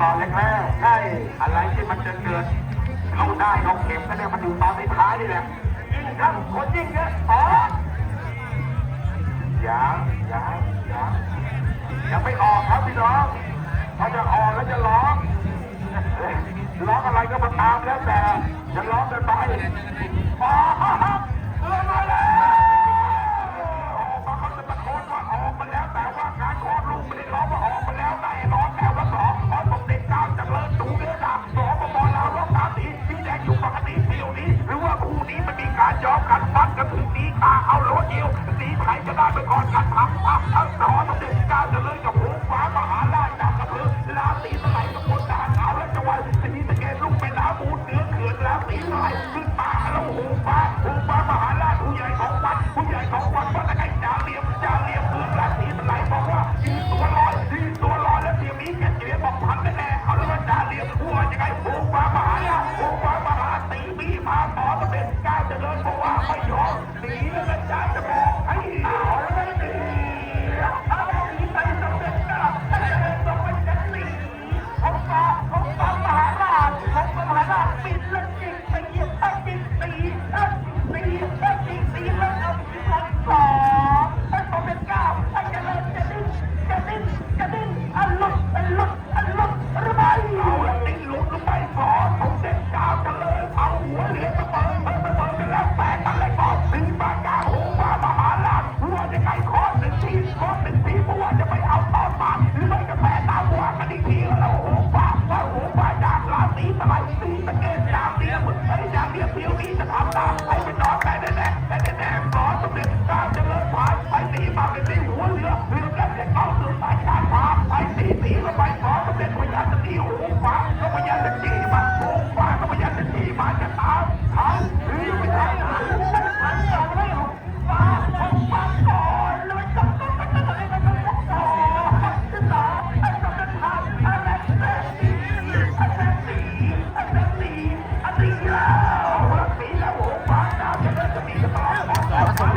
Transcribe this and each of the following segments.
ตอนแรกๆใช่อะไรที่มันจะเกิดเข้าได้เราเข็มก็เนี่ยมันอยู่ตอนท้ายนี่แหละยิ่งทำคนยิ่งเยอะอ๋อยังยังยังยังไม่ออกครับพี่น้องถ้าจะออกแล้วจะร้องร้องอะไรก็มาตามแล้วแต่จะร้องกันไปอ๋อเรื่องอะไยอมกันตัดกันถึงสีตาเอาโลดเอวสีไผ่จะได้ไปก่อนกันทำทำทำ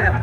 เนี่ย